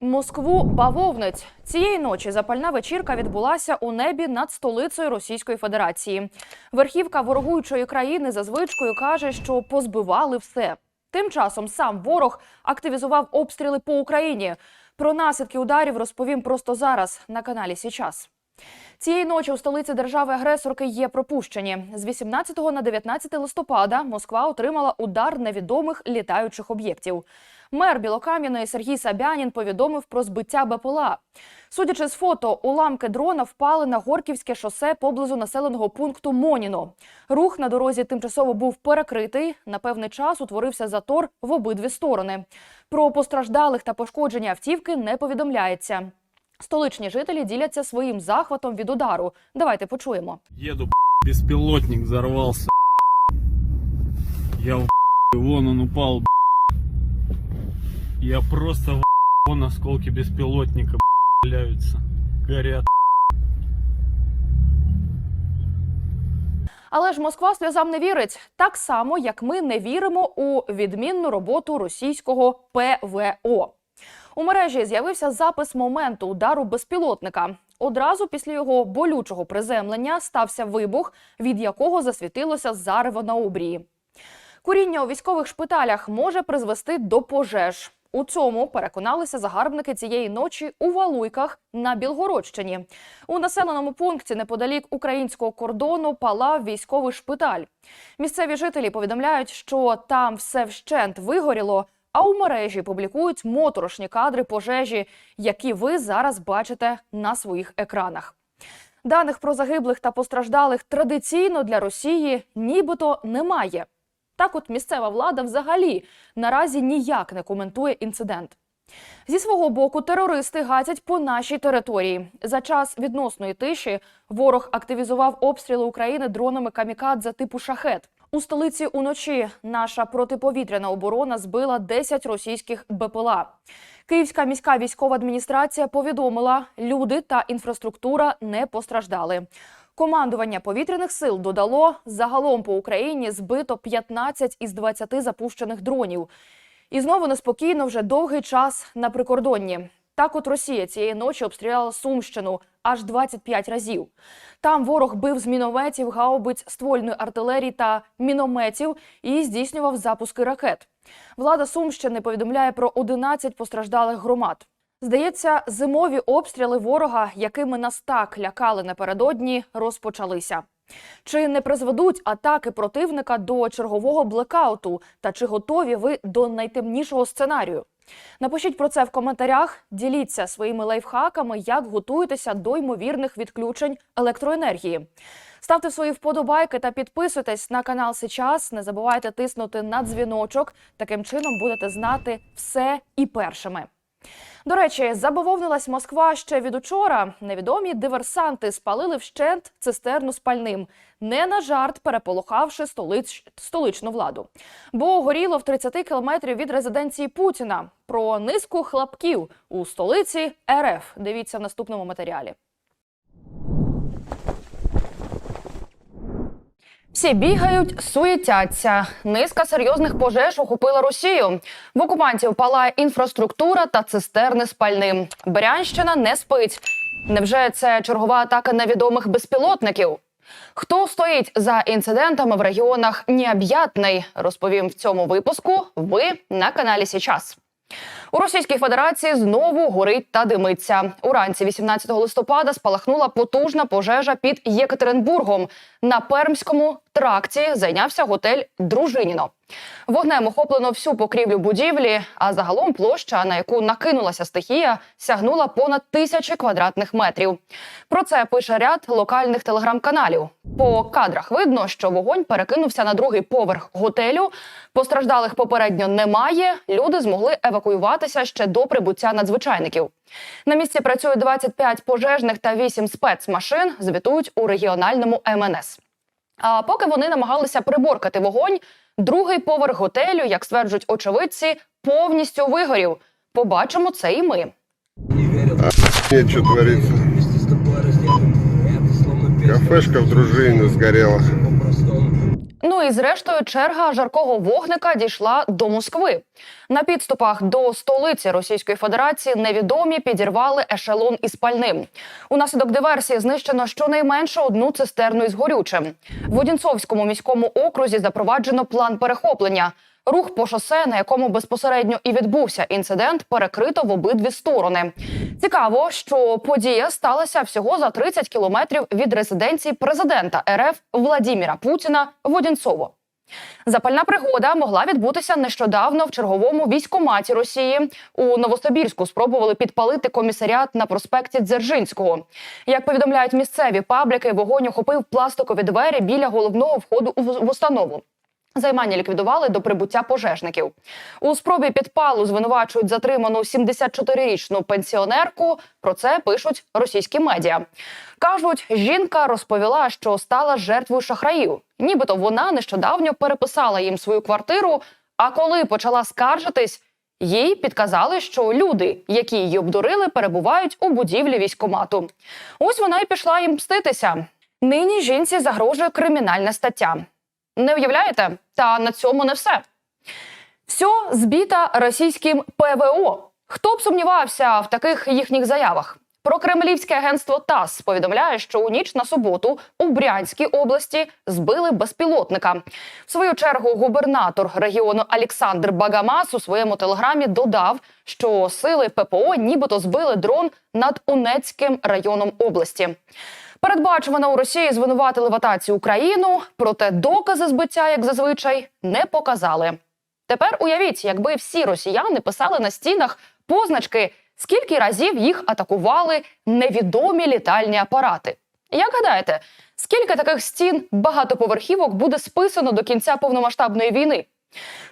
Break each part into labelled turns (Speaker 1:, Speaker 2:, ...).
Speaker 1: Москву бавовниць цієї ночі запальна вечірка відбулася у небі над столицею Російської Федерації. Верхівка ворогуючої країни за звичкою каже, що позбивали все. Тим часом сам ворог активізував обстріли по Україні. Про наслідки ударів розповім просто зараз на каналі Січас. Цієї ночі у столиці держави-агресорки є пропущені. З 18 на 19 листопада Москва отримала удар невідомих літаючих об'єктів. Мер Білокам'яної Сергій Сабянін повідомив про збиття БПЛА. Судячи з фото, уламки дрона впали на Горківське шосе поблизу населеного пункту Моніно. Рух на дорозі тимчасово був перекритий. На певний час утворився затор в обидві сторони. Про постраждалих та пошкодження автівки не повідомляється. Столичні жителі діляться своїм захватом від удару. Давайте почуємо.
Speaker 2: Еду, беспилотник взорвался. Я в вон он упал. Я просто в вон осколки беспилотника валяются. Горят.
Speaker 1: Але ж Москва сльозам не вірить, так само як ми не віримо у відмінну роботу російського ПВО. У мережі з'явився запис моменту удару безпілотника. Одразу після його болючого приземлення стався вибух, від якого засвітилося зарево на обрії. Куріння у військових шпиталях може призвести до пожеж. У цьому переконалися загарбники цієї ночі у Валуйках на Білгородщині. У населеному пункті неподалік українського кордону палав військовий шпиталь. Місцеві жителі повідомляють, що там все вщент вигоріло. А у мережі публікують моторошні кадри пожежі, які ви зараз бачите на своїх екранах. Даних про загиблих та постраждалих традиційно для Росії нібито немає. Так, от місцева влада взагалі наразі ніяк не коментує інцидент. Зі свого боку, терористи гатять по нашій території. За час відносної тиші ворог активізував обстріли України дронами камікадзе типу шахет. У столиці уночі наша протиповітряна оборона збила 10 російських БПЛА. Київська міська військова адміністрація повідомила, люди та інфраструктура не постраждали. Командування повітряних сил додало загалом по Україні збито 15 із 20 запущених дронів. І знову неспокійно вже довгий час на прикордонні. Так от Росія цієї ночі обстріляла Сумщину аж 25 разів. Там ворог бив з мінометів, гаубиць, ствольної артилерії та мінометів і здійснював запуски ракет. Влада Сумщини повідомляє про 11 постраждалих громад. Здається, зимові обстріли ворога, якими нас так лякали напередодні, розпочалися. Чи не призведуть атаки противника до чергового блекауту? Та чи готові ви до найтемнішого сценарію? Напишіть про це в коментарях. Діліться своїми лайфхаками, як готуєтеся до ймовірних відключень електроенергії. Ставте свої вподобайки та підписуйтесь на канал Сейчас. Не забувайте тиснути на дзвіночок. Таким чином будете знати все і першими. До речі, забововнилась Москва ще від учора. Невідомі диверсанти спалили вщент цистерну з пальним, не на жарт переполохавши столич... столичну владу. Бо горіло в 30 кілометрів від резиденції Путіна. Про низку хлопків у столиці РФ. Дивіться в наступному матеріалі. Всі бігають, суєтяться. Низка серйозних пожеж охопила Росію. В окупантів палає інфраструктура та цистерни з пальним. Брянщина не спить. Невже це чергова атака невідомих безпілотників? Хто стоїть за інцидентами в регіонах Необ'ятний, розповім в цьому випуску. Ви на каналі Січас. У Російській Федерації знову горить та димиться. Уранці 18 листопада спалахнула потужна пожежа під Єкатеринбургом. На пермському тракті зайнявся готель Дружиніно. Вогнем охоплено всю покрівлю будівлі, а загалом площа, на яку накинулася стихія, сягнула понад тисячі квадратних метрів. Про це пише ряд локальних телеграм-каналів. По кадрах видно, що вогонь перекинувся на другий поверх готелю. Постраждалих попередньо немає. Люди змогли евакуюватися ще до прибуття надзвичайників. На місці працює 25 пожежних та 8 спецмашин. Звітують у регіональному МНС. А поки вони намагалися приборкати вогонь, другий поверх готелю, як стверджують очевидці, повністю вигорів. Побачимо це і ми.
Speaker 3: Нет, что творится. Кафешка в дружине сгорела.
Speaker 1: Ну і зрештою, черга жаркого вогника дійшла до Москви. На підступах до столиці Російської Федерації невідомі підірвали ешелон із пальним. Унаслідок диверсії знищено щонайменше одну цистерну із горючим. В Одінцовському міському окрузі запроваджено план перехоплення. Рух по шосе, на якому безпосередньо і відбувся інцидент, перекрито в обидві сторони. Цікаво, що подія сталася всього за 30 кілометрів від резиденції президента РФ Владіміра Путіна в Одінцово. Запальна пригода могла відбутися нещодавно в черговому військоматі Росії. У Новосибірську спробували підпалити комісаріат на проспекті Дзержинського. Як повідомляють місцеві пабліки, вогонь охопив пластикові двері біля головного входу в установу. Займання ліквідували до прибуття пожежників. У спробі підпалу звинувачують затриману 74-річну пенсіонерку. Про це пишуть російські медіа. Кажуть, жінка розповіла, що стала жертвою шахраїв. Нібито вона нещодавно переписала їм свою квартиру. А коли почала скаржитись, їй підказали, що люди, які її обдурили, перебувають у будівлі військомату. Ось вона і пішла їм мститися. Нині жінці загрожує кримінальна стаття. Не уявляєте? Та на цьому не все. Все збіта російським ПВО. Хто б сумнівався в таких їхніх заявах? Прокремлівське агентство ТАСС повідомляє, що у ніч на суботу у Брянській області збили безпілотника. В свою чергу губернатор регіону Олександр Багамас у своєму телеграмі додав, що сили ППО нібито збили дрон над Унецьким районом області. Передбачувано у Росії звинуватили в атаці Україну, проте докази збиття, як зазвичай, не показали. Тепер уявіть, якби всі росіяни писали на стінах позначки, скільки разів їх атакували невідомі літальні апарати. Як гадаєте, скільки таких стін багатоповерхівок буде списано до кінця повномасштабної війни?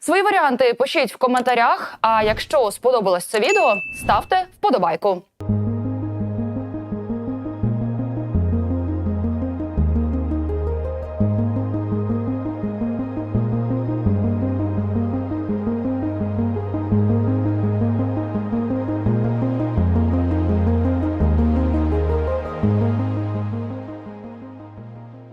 Speaker 1: Свої варіанти пишіть в коментарях. А якщо сподобалось це відео, ставте вподобайку.